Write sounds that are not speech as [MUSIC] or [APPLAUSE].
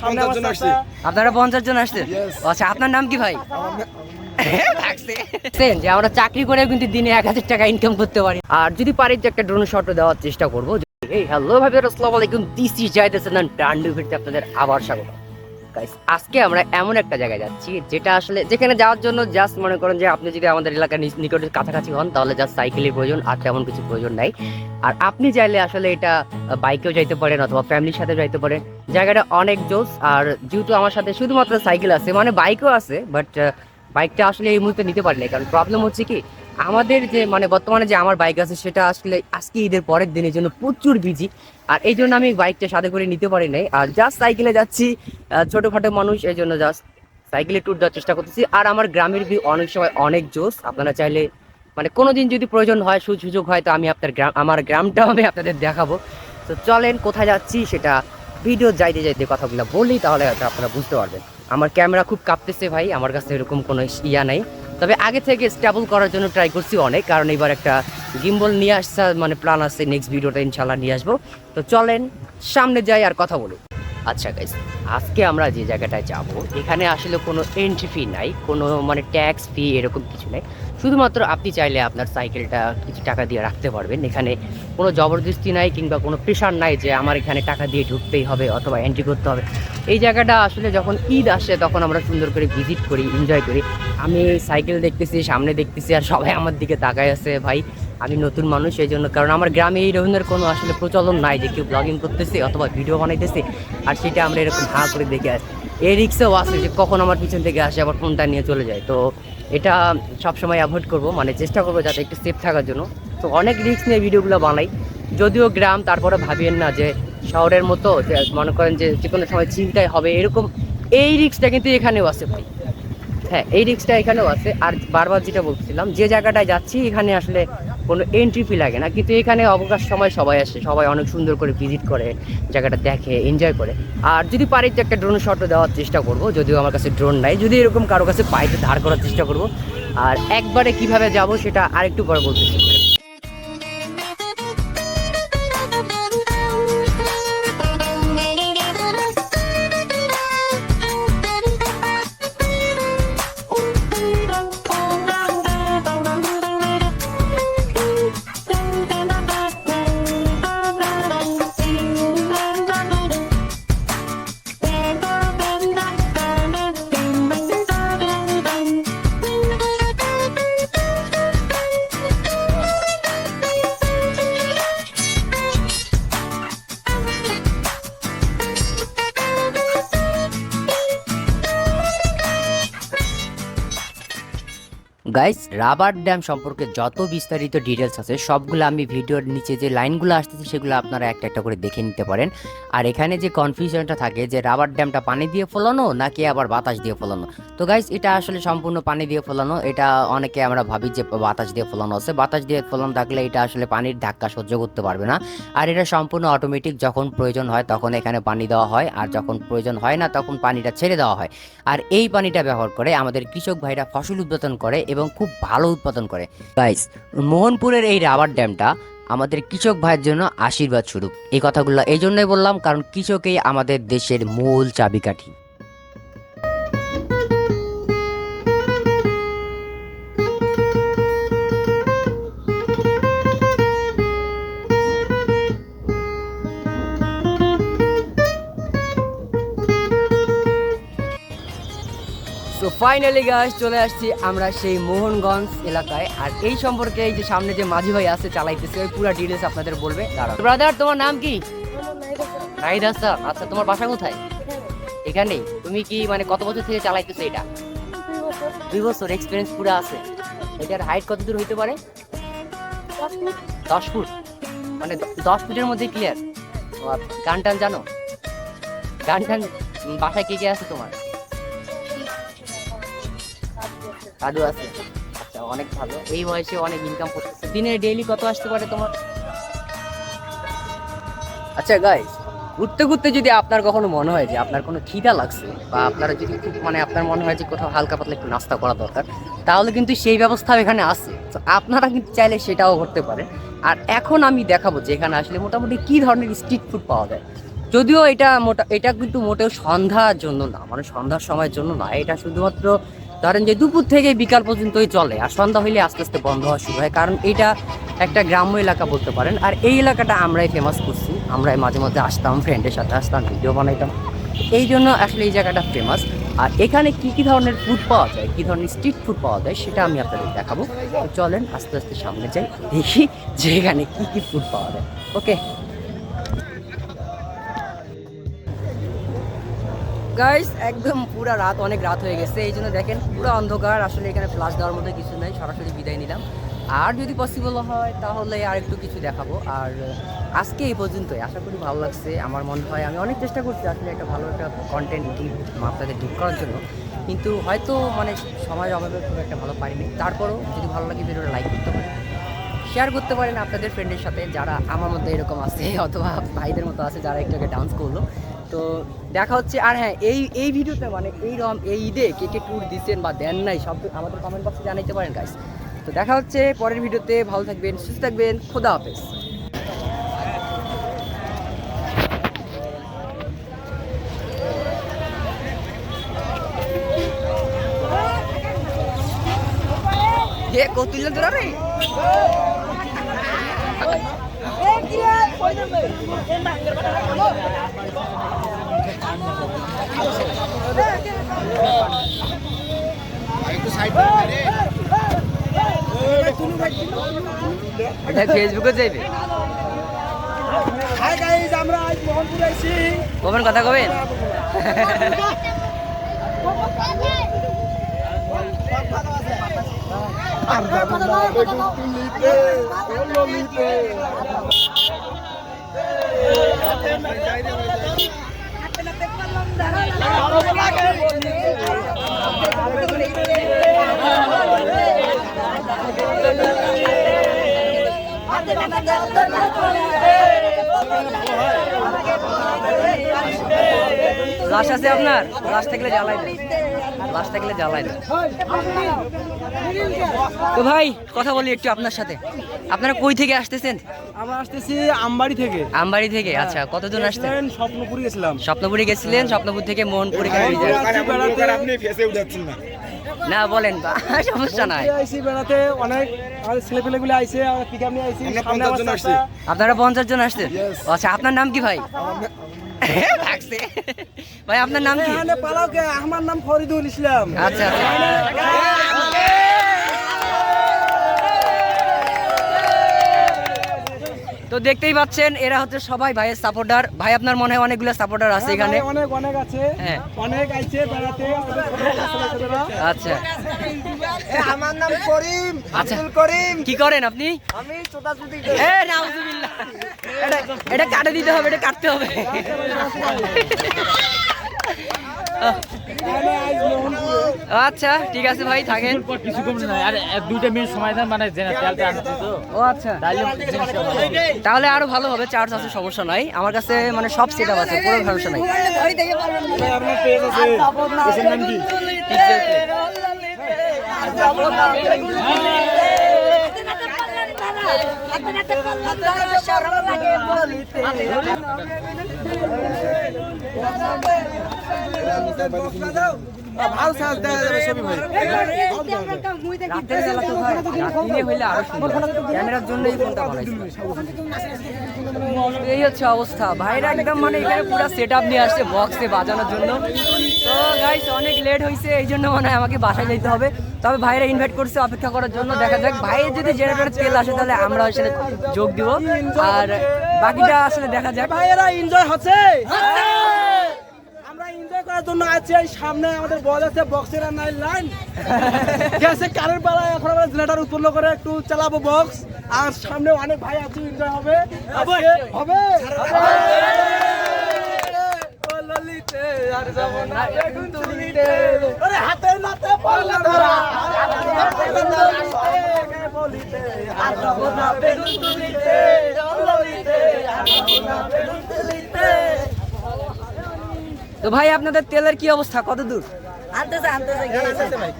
পঞ্চাশ জন আসছে। আপনারা পঞ্চাশ জন আসছেন আচ্ছা আপনার নাম কি ভাই? [LAUGHS] দেখছেন যে আমরা চাকরি করে কিন্তু দিনে এক হাজার টাকা ইনকাম করতে পারি। আর যদি পারি যে একটা ড্রোন শট দেওয়ার চেষ্টা করব। এই হ্যালো ভাই আসসালামু আলাইকুম। দিস ইজ যাইতেছেন টান্ডু ফিরতে আপনাদের আবার স্বাগত। আজকে আমরা এমন একটা জায়গায় যাচ্ছি যেটা আসলে যেখানে যাওয়ার জন্য জাস্ট মনে করেন যে আপনি যদি আমাদের এলাকার নিচ- নিকটে কাছাকাছি হন তাহলে জাস্ট সাইকেলের প্রয়োজন আর তেমন কিছু প্রয়োজন নাই। আর আপনি চাইলে আসলে এটা বাইকেও যাইতে পারেন অথবা ফ্যামিলির সাথে যাইতে পারেন। জায়গাটা অনেক জোস, আর যেহেতু আমার সাথে শুধুমাত্র সাইকেল আছে মানে বাইকও আছে বাট বাইকটা আসলে এই মুহূর্তে নিতে পারি না কারণ প্রবলেম হচ্ছে কি, আমাদের যে মানে বর্তমানে যে আমার বাইক আছে, সেটা আসলে আজকে ঈদের পরের দিনের জন্য প্রচুর বিজি আর এই জন্য আমি বাইকটা সাথে করে নিতে পারি নাই। আর জাস্ট সাইকেলে যাচ্ছি ছোটখাটো মানুষ, এই জন্য জাস্ট সাইকেলে ট্যুর দেওয়ার চেষ্টা করতেছি। আর আমার গ্রামের ভিউ অনেক সময় অনেক জোস, আপনারা চাইলে মানে কোনো দিন যদি প্রয়োজন হয় সুযোগ হয়, তো আমি আপনার গ্রাম, আমার গ্রামটাও আমি আপনাদের দেখাবো। তো চলেন, কোথায় যাচ্ছি সেটা ভিডিও যাইতে যাইতে কথাগুলো বলি তাহলে হয়তো আপনারা বুঝতে পারবেন। আমার ক্যামেরা খুব কাঁপতেছে ভাই, আমার কাছে এরকম কোনো ইয়া নাই। তবে আগে থেকে স্টেবল করার জন্য ট্রাই করছি অনেক, কারণ এবার একটা গিম্বল নিয়ে আসছে মানে প্ল্যান আছে নেক্সট ভিডিওটা ইনশাল্লাহ নিয়ে আসব। তো চলেন, সামনে যাই আর কথা বলি। আচ্ছা গাইজ আজকে আমরা যে জায়গাটায় যাব, এখানে আসলে কোনো এন্ট্রি ফি নাই, কোনো মানে ট্যাক্স ফি এরকম কিছু নাই। শুধুমাত্র আপনি চাইলে আপনার সাইকেলটা কিছু টাকা দিয়ে রাখতে পারবেন। এখানে কোনো জবরদস্তি নাই কিংবা কোনো প্রেশার নাই যে আমার এখানে টাকা দিয়ে ঢুকতেই হবে অথবা এন্ট্রি করতে হবে। এই জায়গাটা আসলে যখন ঈদ আসে, তখন আমরা সুন্দর করে ভিজিট করি এনজয় করি। আমি সাইকেল দেখতেছি, সামনে দেখতেছি, আর সবাই আমার দিকে তাকায় আছে, ভাই আমি নতুন মানুষ এই জন্য কারণ আমার গ্রামে এই ধরনের কোনো আসলে প্রচলন নাই যে কেউ ব্লগিং করতেছে অথবা ভিডিও বানাইতেছে, আর সেটা আমরা এরকম হাঁ করে দেখে আসি। এই রিক্সেও আছে যে কখন আমার পিছন থেকে আসে, আবার ফোনটা নিয়ে চলে যায়। তো এটা সবসময় অ্যাভয়েড করব মানে চেষ্টা করব যাতে একটু সেফ থাকার জন্য। তো অনেক রিস্ক নিয়ে ভিডিওগুলো বানাই। যদিও গ্রাম, তারপরে ভাবিয়েন না যে শহরের মতো মনে করেন যে যে কোনো সময় চিন্তায় হবে, এরকম এই রিক্সটা কিন্তু এখানেও আছে ভাই। হ্যাঁ এই রিক্সটা এখানেও আছে। আর বারবার যেটা বলছিলাম, যে জায়গাটায় যাচ্ছি, এখানে আসলে কোনো এন্ট্রি ফি লাগে না। কিন্তু এখানে অবকাশ সময় সবাই আসে, সবাই অনেক সুন্দর করে ভিজিট করে, জায়গাটা দেখে এনজয় করে। আর যদি পারি তো একটা ড্রোন শটও দেওয়ার চেষ্টা করব, যদিও আমার কাছে ড্রোন নাই, যদি এরকম কারও কাছে পাইতে ধার করার চেষ্টা করব। আর একবারে কীভাবে যাব সেটা আরেকটু পরে বলতেছি গাইস রাবার ড্যাম সম্পর্কে যত বিস্তারিত ডিটেলস আছে, সবগুলো আমি ভিডিওর নিচে যে লাইনগুলো আসতেছে, সেগুলো আপনারা একটা একটা করে দেখে নিতে পারেন। আর এখানে যে কনফিউশনটা থাকে, যে রাবার ড্যামটা পানি দিয়ে ফলানো, নাকি আবার বাতাস দিয়ে ফলানো? তো গাইস এটা আসলে সম্পূর্ণ পানি দিয়ে ফলানো। এটা অনেকে আমরা ভাবি যে বাতাস দিয়ে ফলানো আছে। বাতাস দিয়ে ফলানো থাকলে এটা আসলে পানির ধাক্কা সহ্য করতে পারবে না। আর এটা সম্পূর্ণ অটোমেটিক যখন প্রয়োজন হয়, তখন এখানে পানি দেওয়া হয়। আর যখন প্রয়োজন হয় না, তখন পানিটা ছেড়ে দেওয়া হয়। আর এই পানিটা ব্যবহার করে আমাদের কৃষক ভাইরা ফসল উৎপাদন করে এবং খুব ভালো উৎপাদন করে। গাইস মোহনপুরের এই রাবার ড্যামটা আমাদের কৃষক ভাইয়ের জন্য আশীর্বাদ স্বরূপ। এই কথাগুলো এই জন্যই বললাম, কারণ কৃষকেই আমাদের দেশের মূল চাবিকাঠি। সো ফাইনালি গাছ চলে আসছি আমরা সেই মোহনগঞ্জ এলাকায়। আর এই সম্পর্কে এই যে সামনে যে মাঝি ভাই আছে, চালাইতেছে, ওই পুরো ডিটেলস আপনাদের বলবে। ব্রাদার তোমার নাম কি? নাহিদ হাসান। আচ্ছা তোমার বাসা কোথায়? এখানেই তুমি কি মানে কত বছর থেকে চালাইতেছো এটা? দুই বছর এক্সপিরিয়েন্স পুরো আছে। এটার হাইট কত দূর হইতে পারে? দশ ফুট। মানে দশ ফুটের মধ্যে ক্লিয়ার গান টান জানো? গান টান বাসায় কে কে আছে তোমার? দাদু আছে। আচ্ছা অনেক ভালো। এই বয়সে অনেক ইনকাম করতেছে। দিনে ডেইলি কত আসতে পারে তোমার? আচ্ছা গাইস ঘুরতে ঘুরতে যদি আপনার কখনো মনে হয় যে আপনার কোনো খিদা লাগছে বা আপনারা যদি খুব মানে আপনার মনে হয় যে কোথাও হালকা পাতলা একটু নাস্তা করা দরকার তাহলে কিন্তু সেই ব্যবস্থাও এখানে আছে। তো আপনারা কিন্তু চাইলে সেটাও করতে পারে আর এখন আমি দেখাবো যে এখানে আসলে মোটামুটি কি ধরনের স্ট্রিট ফুড পাওয়া যায়। যদিও এটা মোটা এটা কিন্তু মোটেও সন্ধ্যার জন্য না মানে সন্ধ্যার সময়ের জন্য না এটা শুধুমাত্র ধরেন যে দুপুর থেকে বিকাল পর্যন্তই চলে আর সন্ধ্যা হইলে আস্তে আস্তে বন্ধ হওয়া শুরু হয়। কারণ এটা একটা গ্রাম্য এলাকা বলতে পারেন। আর এই এলাকাটা আমরাই ফেমাস করছি। আমরাই মাঝে মাঝে আসতাম ফ্রেন্ডের সাথে আসতাম ভিডিও বানাইতাম। এই জন্য আসলে এই জায়গাটা ফেমাস আর এখানে কি কি ধরনের ফুড পাওয়া যায়, কি ধরনের স্ট্রিট ফুড পাওয়া যায়, সেটা আমি আপনাদের দেখাবো। চলেন আস্তে আস্তে সামনে যাই, দেখি যে এখানে কি কি ফুড পাওয়া যায়। ওকে গাইস একদম পুরো রাত, অনেক রাত হয়ে গেছে। এই জন্য দেখেন, পুরো অন্ধকার। আসলে এখানে ফ্লাশ দেওয়ার মধ্যে কিছু নেই, সরাসরি বিদায় নিলাম। আর যদি পসিবল হয়, তাহলে আর একটু কিছু দেখাবো। আর, আজকে এই পর্যন্তই। আশা করি ভালো লাগছে। আমার মনে হয়, আমি অনেক চেষ্টা করছি আসলে একটা ভালো একটা কন্টেন্ট আপনাদের ঠিক করার জন্য। কিন্তু হয়তো মানে সময়ের অভাবে খুব একটা ভালো পারিনি। তারপরও, যদি ভালো লাগে, ভিডিওটা লাইক করতে পারেন। শেয়ার করতে পারেন আপনাদের ফ্রেন্ডের সাথে, যারা আমার মধ্যে এরকম আছে, অথবা ভাইদের মতো আছে, যারা একটু আগে ডান্স করল। তো দেখা হচ্ছে, আর হ্যাঁ এই এই ভিডিওতে মানে এই রম এই ঈদে কে কে ট্যুর দিচ্ছেন বা দেন নাই, সব আমাদের কমেন্ট বক্সে জানাইতে পারেন গাইস তো দেখা হচ্ছে পরের ভিডিওতে, ভালো থাকবেন, সুস্থ থাকবেন, খোদা হাফেজ। রে? এটা ফেসবুকে যাইবে? হাই গাইজ আমরা আজ মোহনপুর আইছি কবেন কথা কবেন আর যাব না বেগুন তুলিতে ললিতে লাশ আছে আপনার? লাশ থাকলে জ্বালাই না লাশ থাকলে জ্বালাই দেন। তো ভাই কথা বলি একটু আপনার সাথে। আপনারা কই থেকে আসতেছেন? আমরা আসতেছি আমবাড়ি থেকে। আমবাড়ি থেকে আচ্ছা কতজন আসছেন? স্বপ্নপুরি গেছিলাম। স্বপ্নপুরে গেছিলেন স্বপ্নপুর থেকে মোহনপুর এখানে আপনি ফেসে উঠাচ্ছেন না। না বলেন [LAUGHS] সমস্যা নাই। আইছি বেড়াতে অনেক আমাদের ছেলে পেলে গুলো আইছে পিক আপ নিয়ে আইছি। আপনারা পঞ্চাশ জন আসছেন। আচ্ছা আপনার নাম কি ভাই? থাকছে ভাই আপনার নাম কি? এখানে পালাও কে? আমার নাম ফরিদুল ইসলাম। আচ্ছা তো দেখতেই পাচ্ছেন এরা হচ্ছে সবাই ভাইয়ের সাপোর্টার ভাই আপনার মনে হয় অনেকগুলো সাপোর্টার আছে এখানে? হ্যাঁ, অনেক অনেক আছে। হ্যাঁ। অনেক আইছে বেড়াতে। আচ্ছা। আমার নাম করিম আচ্ছা। আব্দুল করিম। কি করেন আপনি? আমি এ নাউজুবিল্লাহ। এটা এটা কাটে দিতে হবে এটা কাটতে হবে। আচ্ছা ঠিক আছে ভাই থাকেন কিছু কম নয় আর এক দুইটা মিনিট সময় দেন মানে আনছি তো ও আচ্ছা। তাহলে আরও ভালো হবে চার্জ আছে সমস্যা নাই আমার কাছে মানে সব সেট আছে কোনো সমস্যা নাই আপনার পেজ আছে পেজের নাম কি ভালো সাজ দেওয়া যাবে ছবি ভাই রাতের বেলা তো ভাই দিনে হইলে আরও সুন্দর। ক্যামেরার জন্য এই ফোনটা এই হচ্ছে অবস্থা। ভাইরা একদম মানে এখানে পুরো সেট আপ নিয়ে আসছে বক্সে বাজানোর জন্য। তো গাইস অনেক লেট হয়েছে এই জন্য মনে হয় আমাকে বাসায় যেতে হবে। তবে ভাইরা ইনভাইট করছে অপেক্ষা করার জন্য। দেখা যাক ভাইয়ের যদি জেনারেটর তেল আসে তাহলে আমরা আসলে যোগ দিব। আর বাকিটা আসলে দেখা যাক। ভাইয়েরা এনজয় হচ্ছে! করার জন্য আছি এই সামনে আমাদের বল আছে বক্সের আর নাই লাইন গ্যাসে কারেন্ট পালা এখন আমরা জেনারেটর উৎপন্ন করে একটু চালাবো বক্স আর সামনে অনেক ভাই আছে এনজয় হবে। হবে। হাতে নাতে পড়লা ধরা। বলিতে আর না বেগুন তুলিতে ও ললিতে আর না বেগুন তুলিতে তো ভাই আপনাদের তেলের কি অবস্থা? কত দূর আনতেছে। আনতেছে ভাই।